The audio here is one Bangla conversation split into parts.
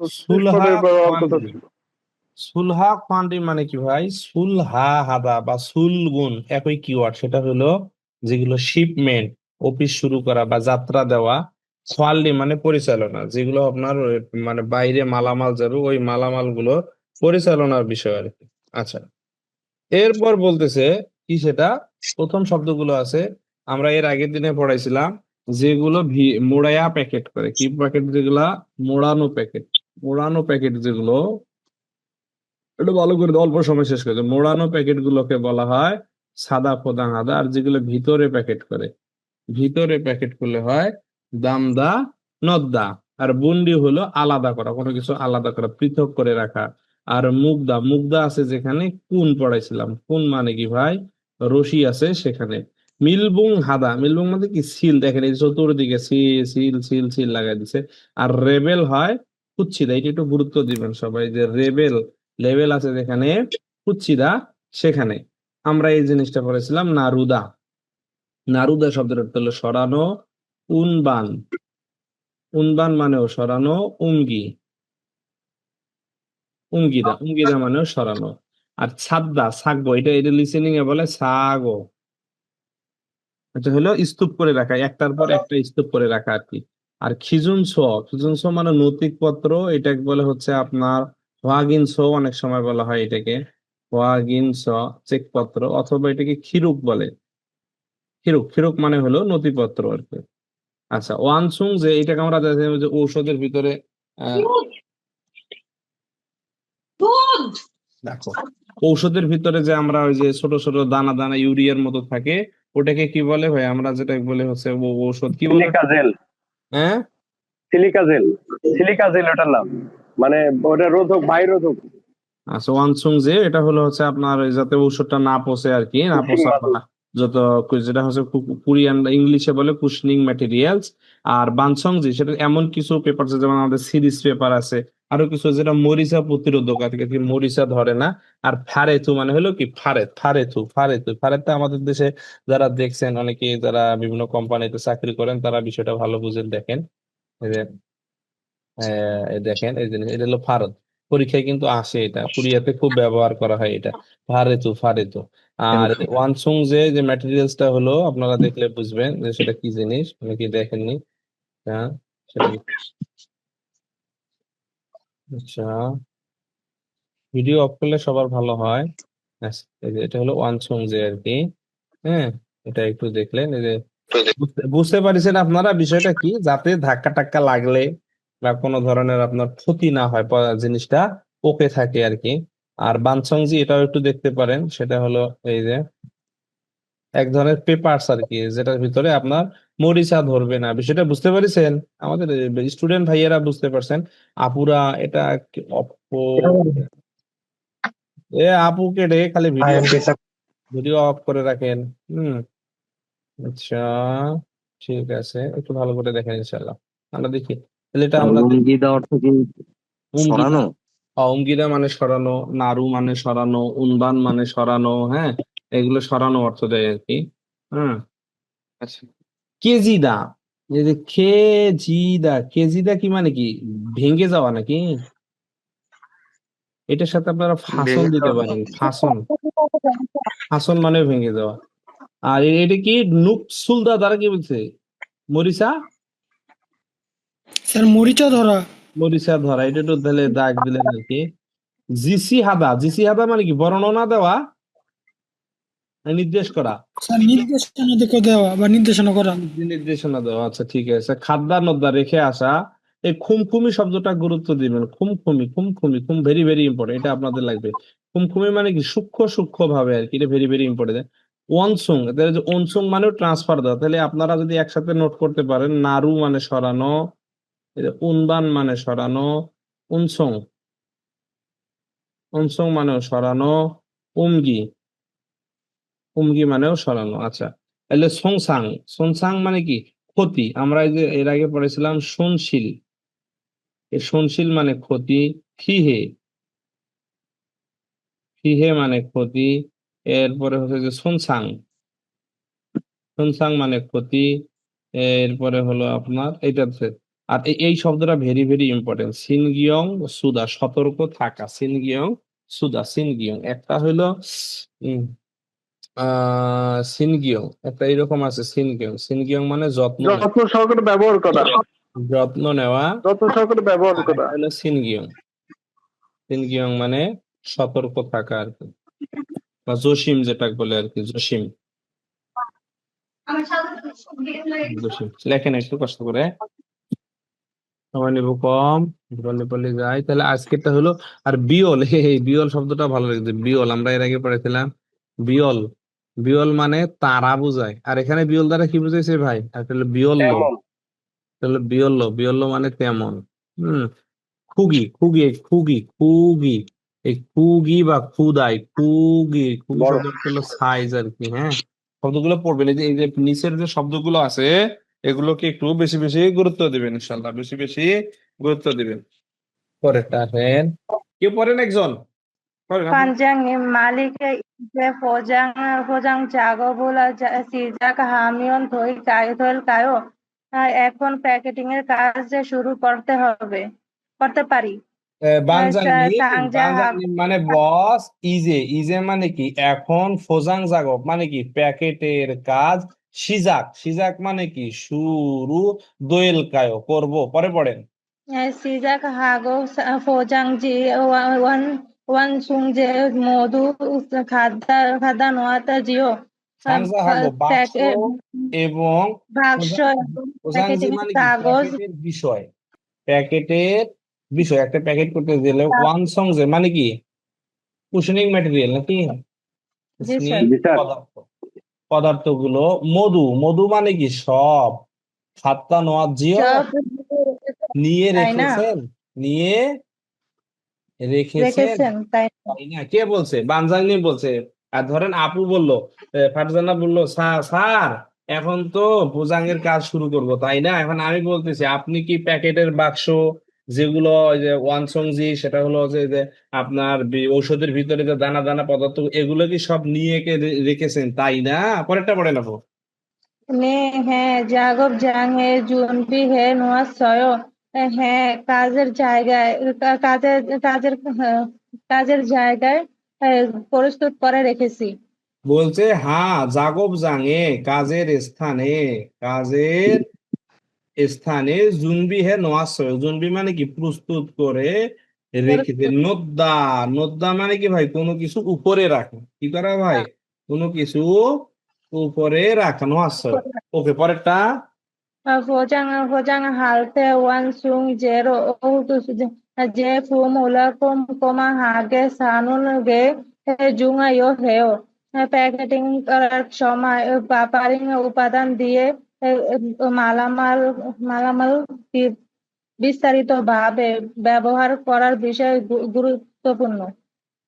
সুলহা পদের পর অন্তত কোয়ান্টি সুলহা কোয়ান্টি মানে কি ভাই? সুলহা হাদা বা সুলগুন একই কিওয়ার্ড সেটা হলো যেগুলো শিপমেন্ট অফিস শুরু করা বা যাত্রা দেওয়া কোয়ালি মানে পরিচালনা যেগুলো আপনার মানে বাইরে মালামাল যাবে ওই মালামালগুলো পরিচালনার বিষয় আর কি। আচ্ছা। এরপর বলতেছে কি সেটা? প্রথম শব্দগুলো আছে আমরা এর আগের দিনে পড়াইছিলাম যেগুলো ভি- মোড়ায়া প্যাকেট করে। কি প্যাকেট যেগুলা মোড়ানো প্যাকেট মোড়ানো প্যাকেট যেগুলো এটা ভালো করে অল্প সময় শেষ করে মোড়ানো প্যাকেট গুলোকে বলা হয় সাদা ফোদা হাদা আর যেগুলো ভিতরে প্যাকেট করে। ভিতরে প্যাকেট করলে হয় দামদা, নদ্দা। আর বুন্ডি হলো আলাদা করা, কোনো কিছু আলাদা করা, পৃথক করে রাখা। আর মুগদা মুগদা আছে যেখানে কুন পড়াইছিলাম। কুন মানে কি ভাই? রশি আছে সেখানে। মিলবুং হাদা, মিলবুং মানে কি? সিল, দেখেন এই চতুর্দিকে সিল সিল সিল সিল লাগাই দিছে। আর রেবেল হয় কুচ্ছিদা এটা একটু গুরুত্ব দিবেন সবাই যে রেবেল লেভেল আছে যেখানে কুচ্ছিদা সেখানে। আমরা এই জিনিসটা পড়েছিলাম নারুদা। নারুদা শব্দের অর্থ হলো সরানো, উনবান। উনবান মানেও সরানো উমগি উমগিদা উমগিদা মানেও সরানো। আর ছাদ্দা সাগো এটা এটা লিসেনিং এ বলে সাগো এটা হলো স্তূপ করে রাখা, একটার পর একটা স্তূপ করে রাখা আর কি। আর খিজুন ছো খিজুন ছো মানে নৈতিক পত্র এটাকে বলে হচ্ছে আপনার হোয়াগিন ছো অনেক সময় বলা হয় এটাকে। হোয়াগিন ছ চেক পত্র অথবা এটাকে খিরুক বলে। খিরুক খিরুক মানে হলো নথিপত্র আর কি। আচ্ছা ওয়ানসুং যে এটাকে আমরা জানি যে ঔষধের ভিতরে আহ, দেখো ঔষধের ভিতরে যে আমরা ওই যে ছোট ছোট দানা দানা ইউরিয়ার মতো থাকে ওটাকে কি বলে ভাই? আমরা যেটা বলে হচ্ছে ও- ঔষধ। কি বলে? হ্যাঁ? সিলিকা জেল সিলিকা জেল ওটার নাম। মানে ওটা রোধক বায়ু রোধক আচ্ছা ওয়ানসুং যে এটা হলো হচ্ছে আপনার যাতে ঔষধটা না পচে আর কি না পচে যত যেটা হচ্ছে কোরিয়ান ইংলিশে বলে কুশনিং ম্যাটেরিয়ালস আর বানসং জি সেটা এমন কিছু পেপার আছে যেমন আমাদের সিরিজ পেপার আছে আরও কিছু যেটা মরিচা প্রতিরোধক আর কি মরিচা ধরে না। আর ফারেতু মানে হলো কি? ফারেত ফারেতু ফারেতু। ফারেতটা আমাদের দেশে যারা দেখছেন অনেকে যারা বিভিন্ন কোম্পানিতে চাকরি করেন তারা বিষয়টা ভালো বুঝে দেখেন। দেখেন এই জিনিস এটা হলো ফারত পরীক্ষায় কিন্তু আসে এটা। কোরিয়াতে খুব ব্যবহার করা হয় এটা। ফারেতু ফারেতু। আর ওয়ানসুং যে যে ম্যাটেরিয়ালসটা হলো আপনারা দেখলে বুঝবেন যে সেটা কি জিনিস অনেকে দেখেননি? হ্যাঁ সেটা? আচ্ছা। ভিডিও অফ করলে সবার ভালো হয়। এটা হলো ওয়ানসুং যে আর কি হ্যাঁ? এটা একটু দেখলেন, এই যে বুঝতে পারছেন আপনারা বিষয়টা কি? যাতে ধাক্কা টাক্কা লাগলে বা কোনো ধরনের আপনার ক্ষতি না হয় জিনিসটা ওকে থাকে আর কি। আর বানসংজি এটাও একটু দেখতে পারেন, সেটা হলো এই যে এক ধরনের পেপারস আর কি যেটার ভিতরে আপনার মরিচা ধরবে না। বিষয়টা বুঝতে পারছেন? আমাদের স্টুডেন্ট ভাইয়েরা বুঝতে পারছেন। আপুরা এটা এ আপুকে রে খালি ভিডিও ভিডিও অফ করে রাখেন। হুম আচ্ছা ঠিক আছে একটু ভালো করে দেখেন ইনশাল্লাহ আমরা দেখি তাহলে এটা আমরা অঙ্গিদা অর্থ কি? সরানো? অঙ্গিদা মানে সরানো নারু মানে সরানো উনবান মানে সরানো হ্যাঁ? এগুলো সরানো অর্থ দেয় আর কি। হ্যাঁ। আচ্ছা। কেজিদা। এই যে খেজিদা কেজিদা কি মানে কি? ভেঙে যাওয়া নাকি? এটার সাথে আপনারা ফাসন দিতে পারেন ফাসন। ফাসন মানে ভেঙে যাওয়া। আর এটা কি নুকসুলদা দ্বারা কি বলছে? মরিচা? স্যার মরিচা ধরা। মরিচা ধরা এটা তো তাহলে দাগ দিলেন আর কি। জিসি হাদা জিসি হাদা মানে কি? বর্ণনা দেওয়া নির্দেশ করা। নির্দেশনা দেখে দেওয়া বা নির্দেশনা করা। নির্দেশনা দেওয়া আচ্ছা ঠিক আছে। খাদ্যা নদ্দা রেখে আসা এই খুমখুমি শব্দটা গুরুত্ব দিবেন। খুমখুমি খুমখুমি খুম ভেরি ভেরি ইম্পর্টেন্ট এটা আপনাদের লাগবে। খুমখুমি মানে কি? সূক্ষ্ম সূক্ষ্ম ভাবে আর কি এটা ভেরি ভেরি ইম্পর্টেন্ট ওয়ানসুং তাহলে ওনসুং মানেও ট্রান্সফার দেওয়া। তাহলে আপনারা যদি একসাথে নোট করতে পারেন নারু মানে সরানো উনবান মানে সরানো উনসং উনসং মানেও সরানো উমগি উমগি মানেও সরানো আচ্ছা। তাহলে সংসাং সংসাং মানে কি? ক্ষতি। আমরা এর আগে পড়েছিলাম সনশীল। সনশীল মানে ক্ষতি ফিহে ফিহে মানে ক্ষতি, এরপরে হচ্ছে যে সনসাং। সনসাং মানে ক্ষতি, এরপরে হলো আপনার এটা আর এই- শব্দটা ভেরি ভেরি ইম্পর্টেন্ট সিনগিয়ং সুদা, সতর্ক থাকা। সিনগিয়ং সুদা, সিনগিয়ং। একটা হইল সিনগিয়ং। একটা এরকম আছে সিনগিয়ং। সিনগিয়ং মানে যত্ন যত্ন সহকারে ব্যবহার করা। যত্ন নেওয়া। যত্ন সহকারে ব্যবহার করা। হলো সিনগিয়ং। সিনগিয়ং মানে সতর্ক থাকা আর কি। বা জসিম যেটা বলে আর কি জসিম। লেখেন একটু কষ্ট করে। সময় নেব কম। বলে বলে যাই। তাহলে আজকেরটা হলো আর বিয়ল হে হে বিয়ল শব্দটা ভালো লাগছে। বিয়ল আমরা এর আগে পড়েছিলাম। বিয়ল। বিয়ল মানে তারা বোঝায়। আর এখানে বিয়ল দ্বারা কি বুঝাইছে ভাই? হলো বিয়ল তাহলে বিয়ল্ল বিয়ল্ল মানে তেমন। হম। খুগি খুগি খুগি খুগি এই খুগি বা খুদাই খুগি। খুগি বড়। শব্দটা হলো সাইজ আর কি হ্যাঁ? শব্দগুলো পড়বেন। এই যে এই যে নিচের যে শব্দগুলো আছে এগুলোকে একটু বেশি বেশি গুরুত্ব দিবেন ইনশাল্লাহ। বেশি বেশি গুরুত্ব দিবেন। পরেরটা আসেন। কেউ পড়েন একজন? জাগো বলা সিজাক হামিয়ন থই কায় কায়ো এখন প্যাকেটিং এর কাজ যে শুরু করতে হবে করতে পারি মানে বস ইজে ইজে মানে কি এখন ফোজাং জাগব মানে কি প্যাকেটের কাজ সিজাক সিজাক মানে কি শুরু দোয়েল কায়ো করব পরে পড়েন সিজাক হাগো ফোজাং জি ওয়ান ওয়ান সুং যে মধু খাদ্যা খাদ্যা নোয়াতা জিও। এবং মানে কি? প্যাকেটের বিষয়। প্যাকেটের বিষয়। একটা প্যাকেট করতে গেলে ওয়ান সং যে মানে কি? কুশনিং ম্যাটেরিয়াল নাকি। পদার্থ। পদার্থগুলো মধু। মধু মানে কি? সব। খাত্তা নোয়াত জিও। নিয়ে রেখেছেন। নিয়ে রেখেছেন রেখেছেন তাই তাই না কে বলছে? বানজানি বলছে। আর ধরেন আপু বলল ফারজানা বলল স্যার এখন তো পুজাঙ্গের কাজ শুরু করব তাই না? এখন আমি বলতেছি আপনি কি প্যাকেটের বাক্স যেগুলো ওই যে ওয়ানসংজি সেটা হলো যে যে আপনার ঔষধের ভিতরে যে দানা দানা পদার্থ এগুলো কি সব নিয়ে কে রেখেছেন তাই না? পরেরটা পড়েন আপু। নে হ্যাঁ জাগব জাং হে জুনবি হে নোয়া সয় হ্যাঁ কাজের জায়গায় কাজের কাজের হ্যাঁ, কাজের জায়গায় প্রস্তুত করে রেখেছি। বলছে হ্যাঁ জাগব জাঙে কাজের স্থানে কাজের স্থানে জুনবি হে নোয়াশয়। জুনবি মানে কি? প্রস্তুত করে রেখেছে নোদ্দা নোদ্দা মানে কি ভাই? কোনো কিছু উপরে রাখা। কি করা ভাই? কোনো কিছু উপরে রাখা নোয়াশয়। ওকে পরেরটা। গে হেও প্যাকেটিং করার সময় উপাদান দিয়ে মালামাল মালামাল বি- বিস্তারিতভাবে ব্যবহার করার বিষয় গুরুত্বপূর্ণ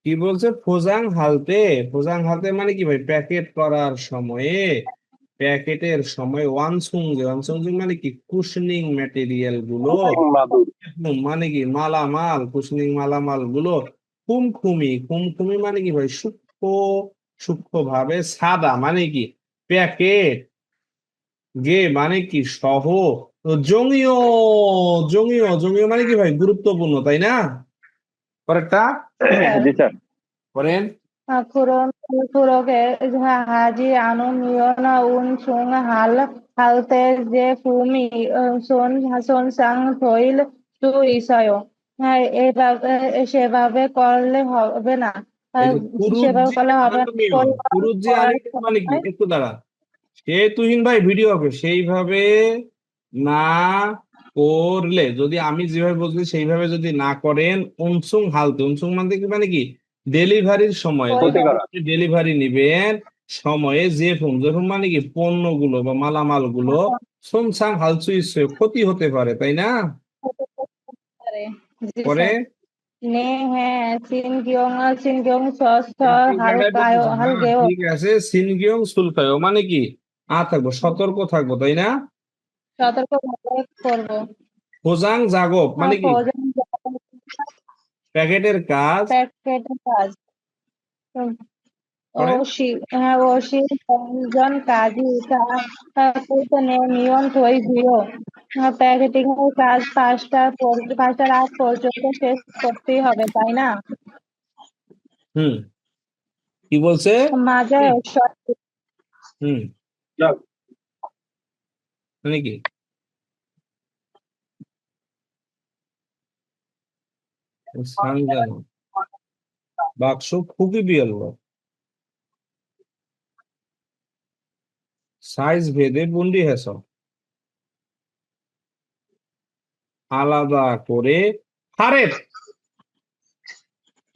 কি বলছে? ফোজাং হালতে? ফোজাং হালতে মানে কি ভাই? প্যাকেট করার সময়ে প্যাকেটের সময় ওয়ানসুংজে ওয়ানসুংজে মানে কি? কুশনিং ম্যাটেরিয়ালগুলো। মানে কি? মালামাল কুশনিং মালামালগুলো খুমখুমি। খুমখুমি মানে কি ভাই? সূক্ষ্ম সূক্ষ্ম ভাবে সাদা মানে কি? প্যাকেট গে মানে কি? সহ জঙ্গিও জঙ্গিও জঙ্গিও মানে কি ভাই? গুরুত্বপূর্ণ তাই না? পরেরটা? জি স্যার পরেন Kuron kuroge haji anu miona un sung hal halte je fumi son son sang থইল হ্যাঁ এভাবে সেভাবে করলে হবে না এই যে কুরুজি সেভাবে করলে হবে না আনুমিয়ন মানে কি একটু দাঁড়া সে তুহিন ভাই ভিডিও হবে সেইভাবে না করলে যদি আমি যেভাবে বলছি সেইভাবে যদি না করেন উনসুং হালতে উনসুং মানে কি মানে কি ডেলিভারির সময় ডেলিভারি নিবেন সময়ে যে ফোন যে ফোন মানে কি পণ্যগুলো বা মালামালগুলো সুনসাং হালচু ইসে ক্ষতি হতে পারে তাই না? পরে। হ্যাঁ হ্যাঁ, ঠিক আছে সিনগিয়ং সুলকায়ো মানে কি? আ থাকব সতর্ক থাকব তাই না? সতর্ক করব। হোজাং জাগব মানে কি? ফৌজান প্যাকেটের কাজ? প্যাকেটের কাজ। ওশি হ্যাঁ কাজী প্যাকেটিং এর কাজ পাঁচটা পাঁচটার আগ পর্যন্ত শেষ করতেই হবে তাই না? হুম। কি বলছে? হুম। যাক। কি বাক্স খুবই বিরল। সাইজ ভেদে বন্দি হেস আলাদা করে ফারেত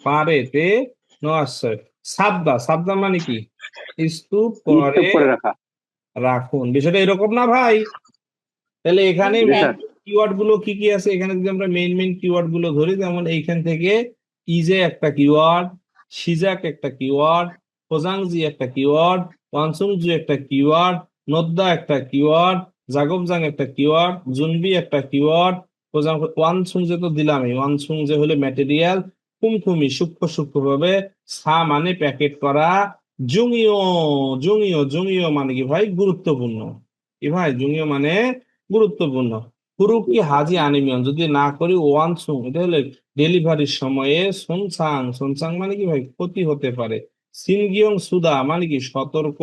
পারেতে নয় সাবদা সাবদা মানে কি? স্তূপ করে রাখুন। বিষয়টা এরকম না ভাই। তাহলে এখানে। কিওয়ার্ডগুলো কি কি আছে? এখানে যদি আমরা মেইন মেইন কিওয়ার্ডগুলো ধরি, যেমন এইখান থেকে ইজে একটা কিওয়ার্ড সিজাক একটা কিওয়ার্ড হোজাংজি একটা কিওয়ার্ড ওয়ানসুংজু একটা কিওয়ার্ড নদ্দা একটা কিওয়ার্ড জাগবজাং একটা কিওয়ার্ড জুনবি একটা কিওয়ার্ড হোজাং ওয়ানসুংজে তো দিলামই ওয়ানসুংজে হলে ম্যাটেরিয়াল কুমকুমি সূক্ষ্ম সূক্ষ্ম ভাবে সা মানে প্যাকেট করা জুঙিও জুঙিও জুঙিও মানে কি ভাই? গুরুত্বপূর্ণ। কি ভাই? জুঙিও মানে গুরুত্বপূর্ণ। পুরুকি হাজি আনিমিয়ন, যদি না করি ওয়ান সুং এটা হলে ডেলিভারির সময়ে সুনসাং সুনসাং মানে কি ভাই? ক্ষতি হতে পারে। সিনগিয়ং সুদা মানে কি? সতর্ক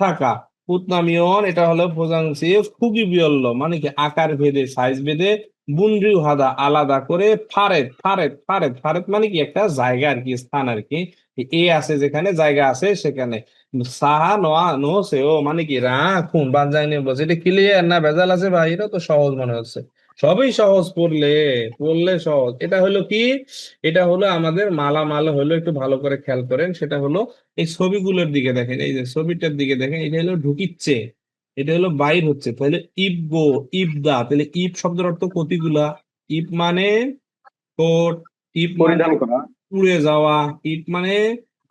থাকা। পুতনামিয়ন, এটা হলো প্রজাংশি খুবই বিরল মানে কি? আকার ভেদে সাইজ ভেদে বুনরিউ হাদা আলাদা করে ফারেত ফারেত ফারেত ফারেত মানে কি? একটা জায়গা আর কি, স্থান আর কি। এ আছে যেখানে, জায়গা আছে সেখানে। সাহা, নোয়া, নো সে ও মানে কি রাখুন বানজাইনি বলছে, এটা ক্লিয়ার না? ভেজাল আছে ভাই? এটা তো সহজ মনে হচ্ছে। সবই সহজ পড়লে পড়লে সহজ। এটা হলো কি? এটা হলো আমাদের মালা মালামাল হলো, একটু ভালো করে খেয়াল করেন, সেটা হলো এই ছবিগুলোর দিকে দেখেন, এই যে ছবিটার দিকে দেখেন, এটা হলো ঢুকিচ্ছে, এটা হলো বাইর হচ্ছে। তাহলে ইব গো, ইব দা, তাহলে ইব শব্দের অর্থ কতিগুলা ইব মানে কোট, ইব মানে পরিধান করা। পুড়ে যাওয়া ইট মানে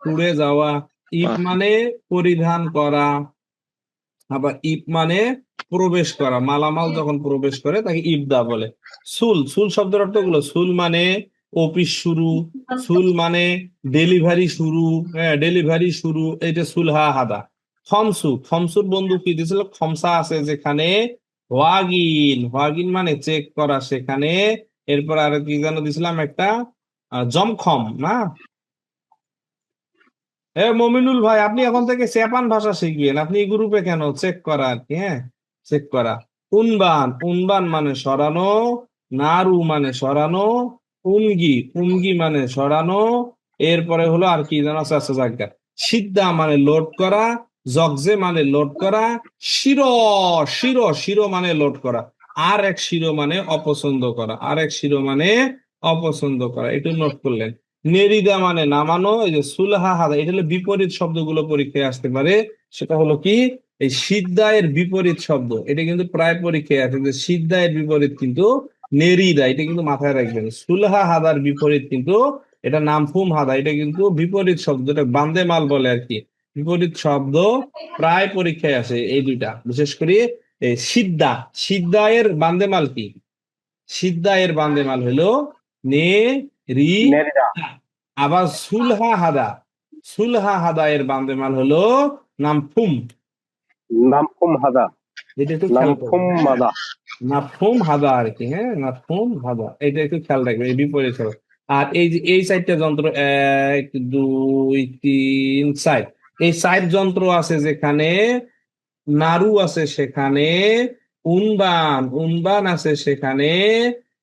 পুড়ে যাওয়া ইট। মানে পরিধান করা আবার ইট মানে প্রবেশ করা মালামাল যখন প্রবেশ করে তাকে ইবদা বলে। সুল সুল শব্দের অর্থগুলো সুল মানে অফিস শুরু সুল মানে ডেলিভারি শুরু হ্যাঁ ডেলিভারি শুরু এটা সুলহা হাদা খমসু খমসুর বন্ধু কি দিয়েছিল? খমসা আছে যেখানে হোয়াগিন হোয়াগিন মানে চেক করা সেখানে এরপর আর কি যেন দিছিলাম একটা জমখম না? এ মমিনুল ভাই, আপনি এখন থেকে জাপান ভাষা শিখবেন। আপনি গ্রুপে কেন? চেক করা আর কি হ্যাঁ? চেক করা। উনবান উনবান মানে সরানো, নারু মানে সরানো উমগি উমগি মানে সরানো, এরপরে হলো আর কি আছে আছে, জায়গা। সিদ্ধা মানে লোড করা, জগজে মানে লোড করা, শিরো শিরো শিরো মানে লোড করা। আর এক শিরো মানে অপছন্দ করা। আর এক শিরো মানে অপছন্দ করা একটু নোট করলেন। নেরিদা মানে নামানো, এই যে সুলহা হাদা, এটা হলো বিপরীত শব্দগুলো পরীক্ষায় আসতে পারে। সেটা হলো কি? এই সিদ্ধায়ের বিপরীত শব্দ, এটা কিন্তু প্রায় পরীক্ষায় আছে যে সিদ্ধায়ের বিপরীত কিন্তু নেরিদা, এটা কিন্তু মাথায় রাখবেন। সুলহা হাদার বিপরীত কিন্তু, এটা নামফুম হাদা, এটা কিন্তু বিপরীত শব্দ, এটা বান্দে মাল বলে আর কি। বিপরীত শব্দ প্রায় পরীক্ষায় আসে এই দুইটা। বিশেষ করে এই সিদ্ধা সিদ্ধায়ের বান্দে মাল কি? সিদ্ধায়ের বান্দে মাল হলো আবার সুলহা হাদা। সুলহা হাদা এর বান্দেমাল হলো নামফুম নামকুম হাদা। এটা একটু নাফুম হাদা। আর কি হ্যাঁ? নাফুম হাদা। এটা একটু খেয়াল রাখবেন এই বিপরীত হবে আর এই যে এই সাইডটা যন্ত্র এক দুই তিন সাইড এই সাইড যন্ত্র আছে যেখানে নাড়ু আছে সেখানে উনবান। উনবান আছে সেখানে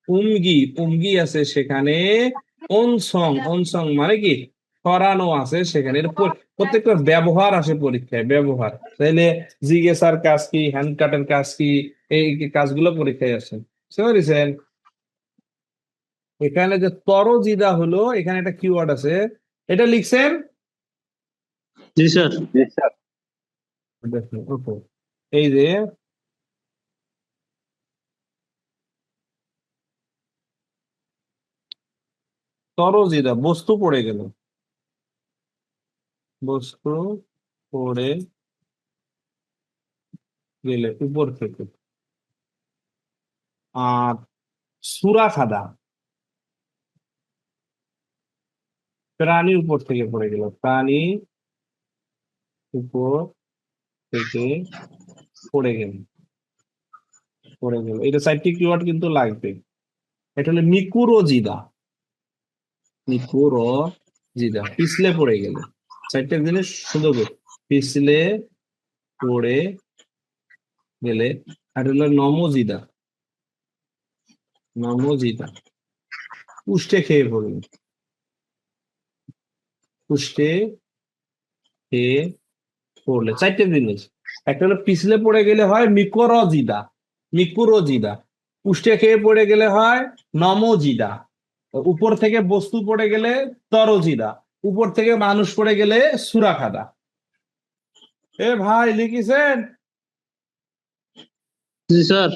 উমগি উমগি আছে সেখানে অনসং অনসং মানে কি? সরানো আছে সেখানে। প্রত্যেকটা ব্যবহার আসে পরীক্ষায় ব্যবহার। তাইলে জিজ্ঞাসার কাজ কি হ্যান্ড কাটের কাজ কি এই কাজগুলো পরীক্ষায় আসেন বুঝতে পেরেছেন? এখানে যে তরজিদা হলো এখানে একটা কিওয়ার্ড আছে। এটা লিখছেন? জি স্যার। জি স্যার। এই যে তরজিদা, বস্তু পড়ে গেল। বস্তু পড়ে গেলে উপর থেকে। আর সুরা খাদা প্রাণী উপর থেকে পড়ে গেল। প্রাণী উপর থেকে পড়ে গেল। পড়ে গেল। এটা চারটি কিওয়ার্ড কিন্তু লাগবে। এটা হলো নিকুরোজিদা নিকুরোজিদা পিছলে পড়ে গেলে। চারটা জিনিস সুন্দর করে পিছলে পড়ে গেলে, আর হলো নমজিদা। নমজিদা। উষ্টে খেয়ে পড়বে উষ্টে খেয়ে পড়লে, চারটে জিনিস। একটা হলো পিছলে পড়ে গেলে হয় মিকরজিদা, মিকুরজিদা। উষ্টে খেয়ে পড়ে গেলে হয় নমজিদা। উপর থেকে বস্তু পড়ে গেলে তরজিদা উপর থেকে মানুষ পড়ে গেলে সুরাখাদা। এ ভাই লিখেছেন? জি স্যার।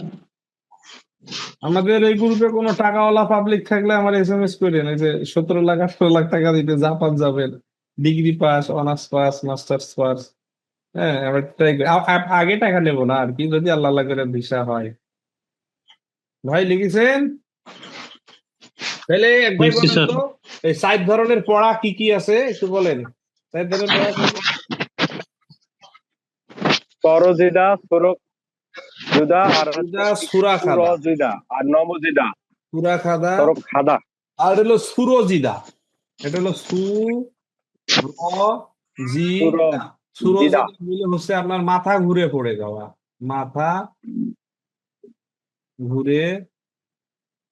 আমাদের এই গ্রুপে কোনো টাকাওয়ালা পাবলিক থাকলে আমার এস এম এস করেন এই যে সতেরো লাখ আঠারো লাখ টাকা দিতে জাপান যাবেন। Degree pass honours pass masters pass হ্যাঁ করি। আগে টাকা নেব না আর কি যদি আল্লাহ আল্লাহ করে ভিসা হয়। ভাই লিখেছেন? তাহলে এক ভাই বলেন তো এই সাত ধরনের পড়া কি কি আছে একটু বলেন। সাত ধরনের পড়া? করজিদা সুরক জুদা আর জুদা, সুরা খাদা। আর নমজিদা পুরা খাদা। সরক খাদা। আর হলো সুরজিদা। এটা হলো সু র জি সুর- সুরজিদা হচ্ছে আপনার মাথা ঘুরে পড়ে যাওয়া। মাথা ঘুরে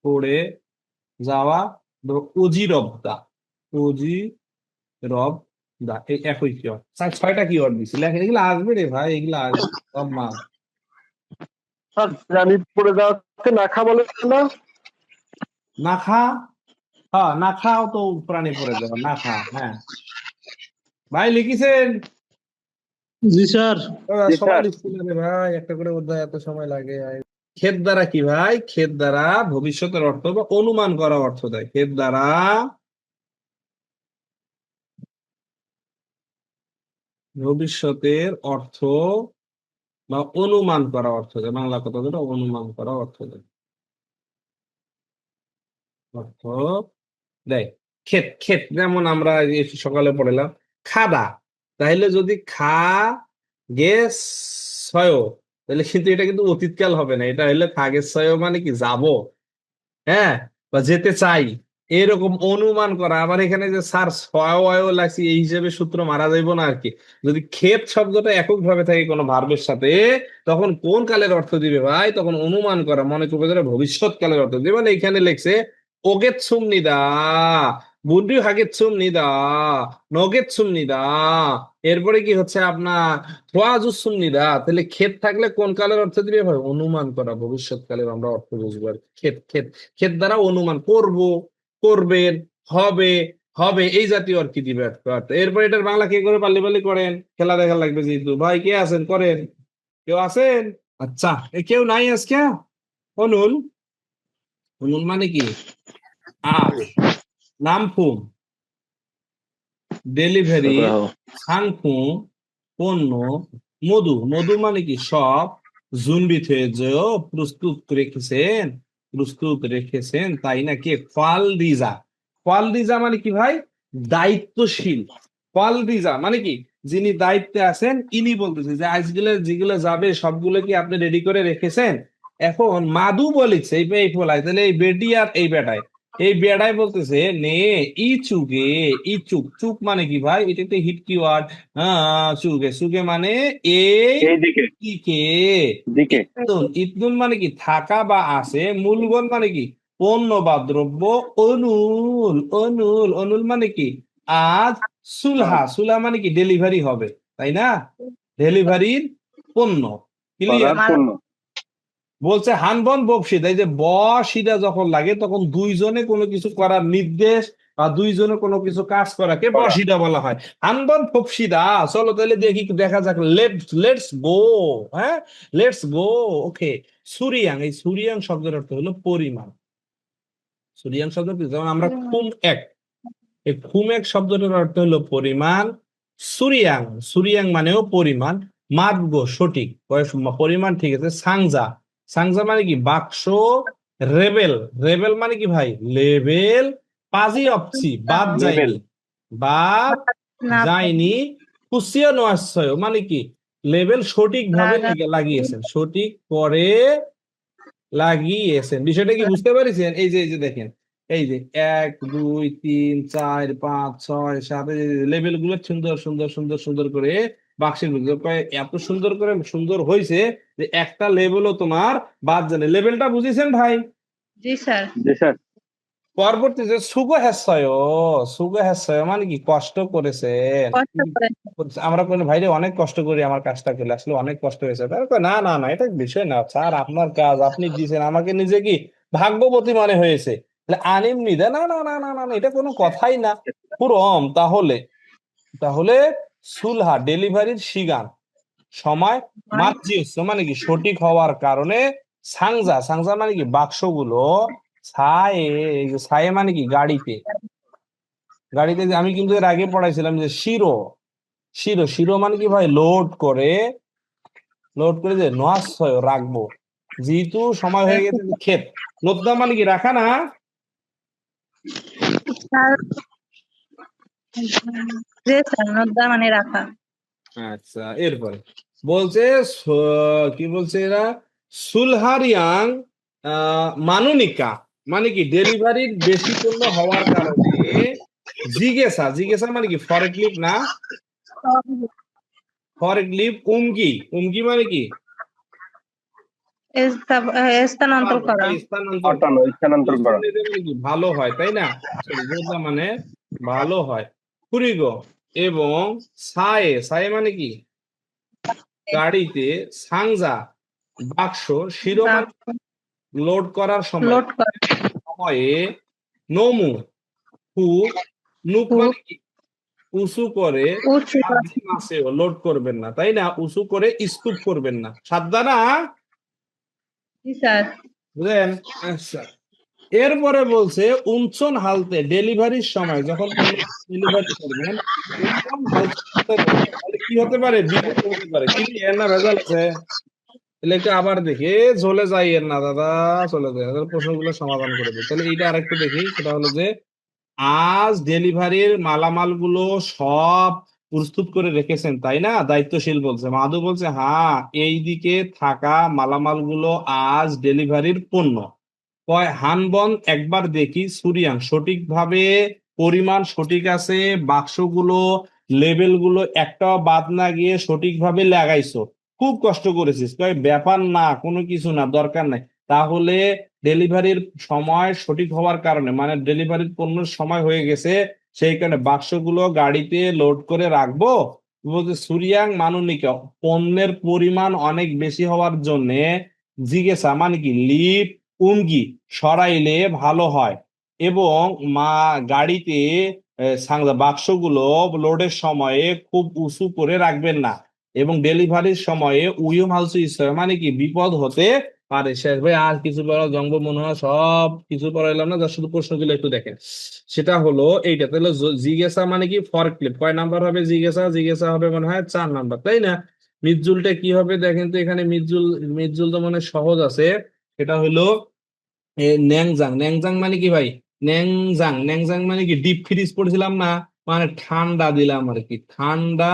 পড়ে যাওয়া অজি রবদা অজি রব দা এই একই কি ছয়টা কি ওয়ার্ড দিছি। লেখেন এগুলো আসবে রে ভাই এগুলো আসবে। সব মা। স্যার জানি পড়ে যাচ্ছে না খা বলে না। নাখা হ্যাঁ নাখাও তো প্রাণী পড়ে যাওয়া নাখা হ্যাঁ। ভাই লিখেছেন? জি স্যার। সবাই পারে ভাই একটা করে অধ্যায় এত সময় লাগে ক্ষেত দ্বারা কি ভাই? ক্ষেত দ্বারা ভবিষ্যতের অর্থ বা অনুমান করা অর্থ দেয়। ক্ষেত দ্বারা ভবিষ্যতের অর্থ বা অনুমান করা অর্থ দেয়। বাংলা কথা যেটা, অনুমান করা অর্থ দেয়। অর্থ দেয়। ক্ষেত ক্ষেত যেমন আমরা সকালে পড়লাম। খাদা তাহলে যদি খা, গেস তাহলে কিন্তু এটা কিন্তু অতীতকাল হবে না। এটা হলে থাগের ছয় মানে কি যাব? হ্যাঁ? বা যেতে চাই। এরকম অনুমান করা। আবার এখানে যে, স্যার ছয় লাগছে এই হিসেবে সূত্র মারা যাইব না আর কি যদি ক্ষেত শব্দটা একক ভাবে থাকে কোনো ভার্বের সাথে, তখন কোন কালের অর্থ দিবে ভাই? তখন অনুমান করা, মনে করবে যে ভবিষ্যৎ কালের অর্থ দিবে। মানে এখানে লেখছে ওগেত সুমনিদা বুদ্ধি হাগেত সুমনিদা নগেত সুমনিদা এরপরে কি হচ্ছে আপনার থোয়াজু সুমনিদা তাহলে ক্ষেত থাকলে কোন কালের অর্থ দিবে ভাই অনুমান করা ভবিষ্যৎ কালের আমরা অর্থ বুঝব আর ক্ষেত ক্ষেত ক্ষেত দ্বারা অনুমান করব, করবেন, হবে হবে, এই জাতীয় আর কি দিবে। এরপর এটার বাংলা কে করে পাল্লি পাল্লি করেন? খেলা দেখা লাগবে যেহেতু। ভাই, কে আছেন? করেন। কেউ আছেন? আচ্ছা এ কেউ নাই আজকে? অনুল? অনুল মানে কি? আর নামফুম ডেলিভারি সাংফুম পণ্য মধু। মধু মানে কি? সব। জুনবিত হয়ে প্রস্তুত রেখেছেন প্রস্তুত রেখেছেন তাই না কে ফাল দিজা ফাল দিজা মানে কি ভাই? দায়িত্বশীল। ফাল দিজা মানে কি? যিনি দায়িত্বে আছেন ইনি বলতেছে যে আজগুলো যেগুলো যাবে সবগুলো কি আপনি রেডি করে রেখেছেন? এখন মাদু বলেছে এই ফলাই তাহলে এই বেডি আর এই বেটায়। এই বেড়াই বলতেছে নে ই চুকে ই চুক চুক মানে কি ভাই? এটা তো হিট কিওয়ার্ড হ্যাঁ চুকে চুকে মানে এই দিকে দিকে। ইতনুন মানে কি? থাকা বা আছে মূলগণ মানে কি? পণ্য বা দ্রব্য। অনুল অনুল। অনুল মানে কি? আজ সুলহা। সুলহা মানে কি? ডেলিভারি হবে। তাই না? ডেলিভারির পণ্য। ক্লিয়ার পণ্য। বলছে হানবন বপসিদ এই যে ব সিদা যখন লাগে তখন দুইজনে কোনো কিছু করার নির্দেশ বা দুইজনে কোনো কিছু কাজ করাকে বসিদা বলা হয়। হানবন ফপসিদা চলো তাহলে দেখি দেখা যাক লেটস লেটস গো হ্যাঁ? লেটস গো ওকে। সুরিয়াং এই সুরিয়াং শব্দের অর্থ হলো পরিমাণ। সুরিয়াং শব্দ যেমন আমরা খুম এক। এই খুম এক শব্দটার অর্থ হলো পরিমাণ। সুরিয়াং সুরিয়াং মানেও পরিমাণ। মার্গ সঠিক। বয়স- পরিমাণ ঠিক আছে সাংজা। সাংজা মানে কি? বাক্স রেবেল। রেবেল মানে কি ভাই? লেভেল পাজি অপসি বাদ যায়নি। লেবেল। বাদ যায়নি। কুসিয়া নয়াশ্রয় মানে কি? লেভেল সঠিকভাবে লাগা- লিগে- লাগিয়েছেন। সঠিক করে লাগিয়েছেন। বিষয়টা কি বুঝতে পেরেছেন? এই যে এই যে দেখেন। এই যে এক দুই তিন চার পাঁচ ছয় সাত লেভেলগুলো সুন্দর সুন্দর সুন্দর সুন্দর করে বাক্সের ভিতরে এত সুন্দর করে সুন্দর হয়েছে যে একটা লেভেলও তোমার বাদ জানে লেভেলটা বুঝেছেন ভাই? জি স্যার। জি স্যার। পরবর্তীতে সুগ হ্যাসয় সুগ হ্যাসয় মানে কি কষ্ট করেছেন? কষ্ট করে আমরা কোনো ভাইরে অনেক কষ্ট করি আমার কাজটা করলে আসলে অনেক কষ্ট হয়েছে। না না না এটা বিষয় না স্যার আপনার কাজ আপনি দিয়েছেন আমাকে নিজে কি ভাগ্যবতী মনে হয়েছে? তাহলে আনিম নিদে না না না না না না, এটা কোনো কথাই না। পুরম তাহলে তাহলে সুলহা ডেলিভারির সিগান সময় মার্জিউস মানে কি? সঠিক হওয়ার কারণে সাংজা সাংজা মানে কি? বাক্সগুলো ছায়ে ছায়ে মানে কি? গাড়িতে। গাড়িতে আমি কিন্তু এর আগে পড়াইছিলাম যে শিরো। শিরো শিরো মানে কি ভাই? লোড করে লোড করে যে নয়াশ্রয় রাখব। যেহেতু সময় হয়ে গেছে ক্ষেত। লোদ্দা মানে কি? রাখা না? মানে রাখা। আচ্ছা এরপরে বলছে কি বলছে এরা? সুলহারিয়াং আহ, মানুনিকা মানে কি ডেলিভারির বেশি পণ্য হওয়ার কারণে জিজ্ঞাসা জিজ্ঞাসা মানে কি ফরেক্লিপ না? ফরেক্লিপ উমকি উমকি মানে কি? মানে কি ভালো হয় তাই না? মানে ভালো হয়। কুড়িগো এবং সায়ে সায়ে মানে কি? গাড়িতে সাংজা বাক্স শিরোমান লোড করার সময় সময়ে নমু হু নুক মানে কি? উঁচু করে লোড করবেন না তাই না? উঁচু করে স্তূপ করবেন না। সাদ্দা না বুঝলেন? আচ্ছা এরপরে বলছে উঞ্চন হালতে ডেলিভারির সময়, যখন ডেলিভারি করবেন কি হতে পারে? বিপদ হতে পারে। এর না ভেজাল আছে? তাহলে আবার দেখি। চলে যাই এর না, দাদা, চলে যায় প্রশ্নগুলো সমাধান করে দিই। তাহলে এইটা আরেকটু দেখি। সেটা হলো যে, আজ ডেলিভারির মালামালগুলো সব প্রস্তুত করে রেখেছেন, তাই না? দায়িত্বশীল বলছে। মাধু বলছে হ্যাঁ এই দিকে থাকা মালামালগুলো আজ ডেলিভারির পণ্য। কয় হানবন একবার দেখি সুরিয়াং সঠিকভাবে পরিমাণ সঠিক আছে, বাক্সগুলো, লেবেলগুলো একটাও বাদ না গিয়ে সঠিকভাবে লাগাইছো। খুব কষ্ট করেছিস। কয়, ব্যাপার না, কোনো কিছু না, দরকার নাই। তাহলে ডেলিভারির সময় সঠিক হওয়ার কারণে মানে ডেলিভারির পণ্যের সময় হয়ে গেছে, সেই কারণে বাক্সগুলো গাড়িতে লোড করে রাখব। বলছে, সুরিয়াং মানুনিকা, পণ্যের পরিমাণ অনেক বেশি হওয়ার জন্য জিজ্ঞাসা মানে কি, লিপ উমগি সরাইলে ভালো হয় এবং মা গাড়িতে বাক্সগুলো লোডের সময়ে খুব উঁচু করে রাখবেন না এবং ডেলিভারির সময়ে মালসু ইসয় মানে কি বিপদ হতে পারে। শেষ ভাই, আর কিছু পড়া জঙ্গ মনে হয় সব কিছু পড়াইলাম না যা শুধু প্রশ্নগুলো একটু দেখেন। সেটা হলো এইটা, তাহলে জিজ্ঞাসা মানে কি ফরক্লিপ, কয় নাম্বার হবে জিজ্ঞাসা? জিজ্ঞাসা হবে মনে হয় চার নাম্বার, তাই না? মিজুলটা কি হবে দেখেন তো এখানে মিজুল মিজুল তো মানে সহজ আছে। এটা হলো ন্যাংজাং। ন্যাংজাং মানে কি ভাই? ন্যাংজাং। ন্যাংজাং মানে কি? ডিপ ফ্রিজ পড়ছিলাম না? মানে ঠান্ডা দিলাম আর কি। ঠান্ডা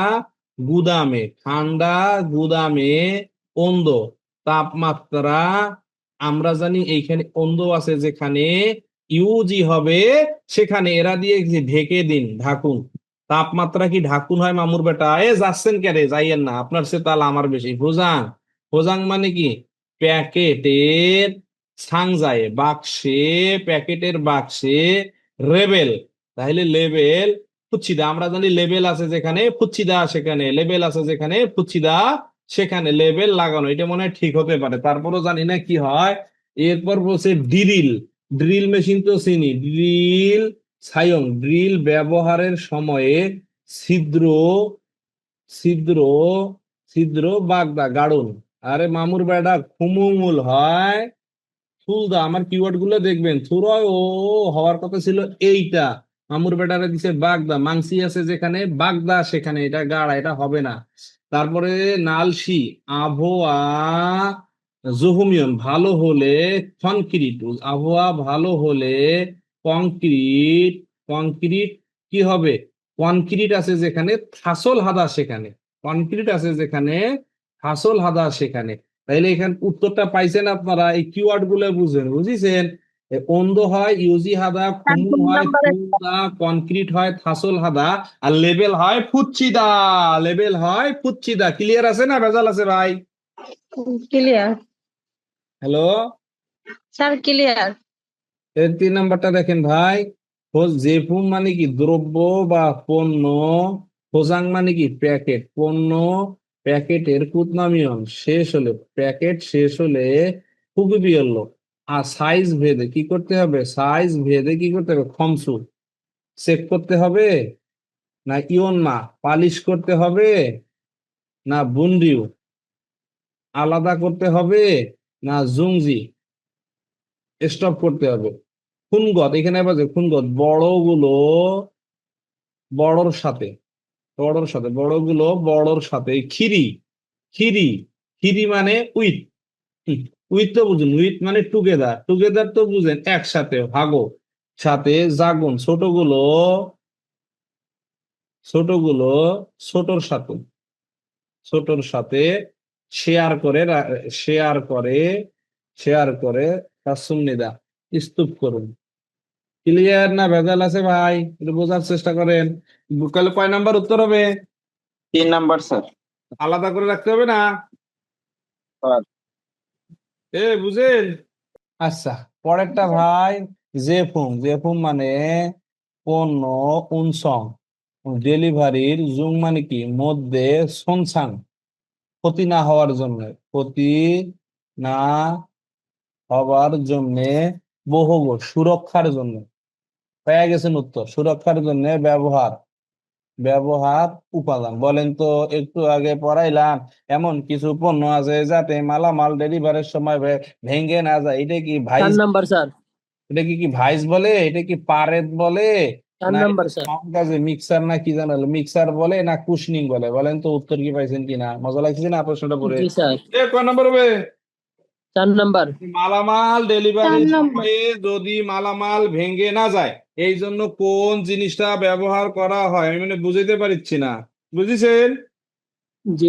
গুদামে ঠান্ডা গুদামে অন্ধ। তাপমাত্রা, আমরা জানি এইখানে অন্ধ আছে যেখানে ইউজি হবে সেখানে। এরা দিয়ে ঢেকে দিন, ঢাকুন। তাপমাত্রা কি ঢাকুন হয় মামুর বেটা? এ যাচ্ছেন কে রে যাইয়েন না। আপনার সে তাল আমার বেশি। হোজাং হোজাং মানে কি? প্যাকেটের সাংজায় বাক্সে, প্যাকেটের বাক্সে রেবেল তাহলে লেবেল ফুচ্ছিদা আমরা জানি লেবেল আছে যেখানে ফুচ্ছিদা সেখানে, লেবেল আছে যেখানে ফুচ্ছিদা সেখানে, লেবেল লাগানো, এটা মনে হয় ঠিক হতে পারে। তারপরও জানি না কি হয়। এরপর বলছে ড্রিল ড্রিল মেশিন তো চিনি। ড্রিল সায়ং, ড্রিল ব্যবহারের সময়ে ছিদ্র ছিদ্র ছিদ্র বাগদা গাড়ুন আরে মামুর বেটা, খুমুমুল হয়। ফুলদা আমার কিওয়ার্ডগুলো দেখবেন। থুরয়, ও, হওয়ার কথা ছিল এইটা। মামুর বেটারে দিছে বাগদা, মাংসি আছে যেখানে, বাগদা সেখানে। এটা গাড়া এটা হবে না। তারপরে নালসি, আবহাওয়া জহুমিয়ন, ভালো হলে কনক্রিট আবহাওয়া ভালো হলে কংক্রিট কংক্রিট কি হবে? কনক্রিট আছে যেখানে, থাসল হাদা সেখানে। কনক্রিট আছে যেখানে থাসল হাদা সেখানে। তাইলে এখানে উত্তরটা পাইছেন আপনারা এই কিওয়ার্ডগুলো বুঝেন বুঝিছেন? অন্ধ হয় ইউজি হাদা খুমু হয় কনক্রিট হয় থাসল হাদা আর লেভেল হয় ফুচ্ছিদা। লেবেল হয় ফুচ্ছিদা। ক্লিয়ার আছে না ভেজাল আছে ভাই? ক্লিয়ার হ্যালো স্যার ক্লিয়ার এর তিন নাম্বারটা দেখেন ভাই। জেফুম মানে কি? দ্রব্য বা পণ্য? হোজাং মানে কি? প্যাকেট। পণ্য প্যাকেটের কুতনামিয়ন শেষ হলে, প্যাকেট শেষ হলে বিয়ল্য আর সাইজ ভেদে কি করতে হবে? সাইজ ভেদে কি করতে হবে? খমসু। চেক করতে হবে না ইয়ন মা পালিশ করতে হবে না বুন্ডিউ আলাদা করতে হবে না জুংজি। স্টপ করতে হবে। খুনগত, এখানে আবার খুনগত। বড়গুলো বড়র সাথে। বড়র সাথে, বড়গুলো বড়র সাথে খিরি খিরি খিরি মানে উইথ উইথ তো বুঝুন, উইথ মানে টুগেদার টুগেদার তো বুঝেন একসাথে, ভাগো, সাথে জাগুন, ছোটগুলো ছোটগুলো ছোটর সাথে ছোটর সাথে শেয়ার করে শেয়ার করে শেয়ার করে কাসুমনিদা স্তূপ করুন। ক্লিয়ার না ভেজাল আছে ভাই। একটু বোঝার চেষ্টা করেন। কয় নাম্বার উত্তর হবে? তিন নাম্বার স্যার। আলাদা করে রাখতে হবে না? এ বুঝেন? আচ্ছা পরেরটা ভাই জেফুম। জেফুম মানে পণ্য উনসং। ডেলিভারির জুং মানে কি? মধ্যে সনসাং ক্ষতি না হওয়ার জন্য। ক্ষতি না হওয়ার জন্য বহুব সুরক্ষার জন্য। পেয়ে গেছেন উত্তর। সুরক্ষার জন্য ব্যবহার ব্যবহার উপাদান। বলেন তো একটু আগে পড়াইলাম এমন কিছু পণ্য আছে যাতে মালামাল ডেলিভারির সময় ভেঙে না যায়। এটা কি ভাই নাম্বার স্যার। এটা কি কি ভাইস বলে? এটা কি পারেদ বলে? চার না নাম্বার স্যার। কাজে মিক্সার না কি জানো? মিক্সার বলে না কুশনিং বলে? বলেন তো উত্তর কি পাইছেন কিনা মজা লাগছে না প্রশ্নটা পড়ে? কয় নম্বর হবে? চার নাম্বার। মালামাল। সময়ে যদি মালামাল ভেঙে না যায় এই জন্য কোন জিনিসটা ব্যবহার করা হয়? আমি মানে বুঝাইতে পারছি না। বুঝেছেন? জি।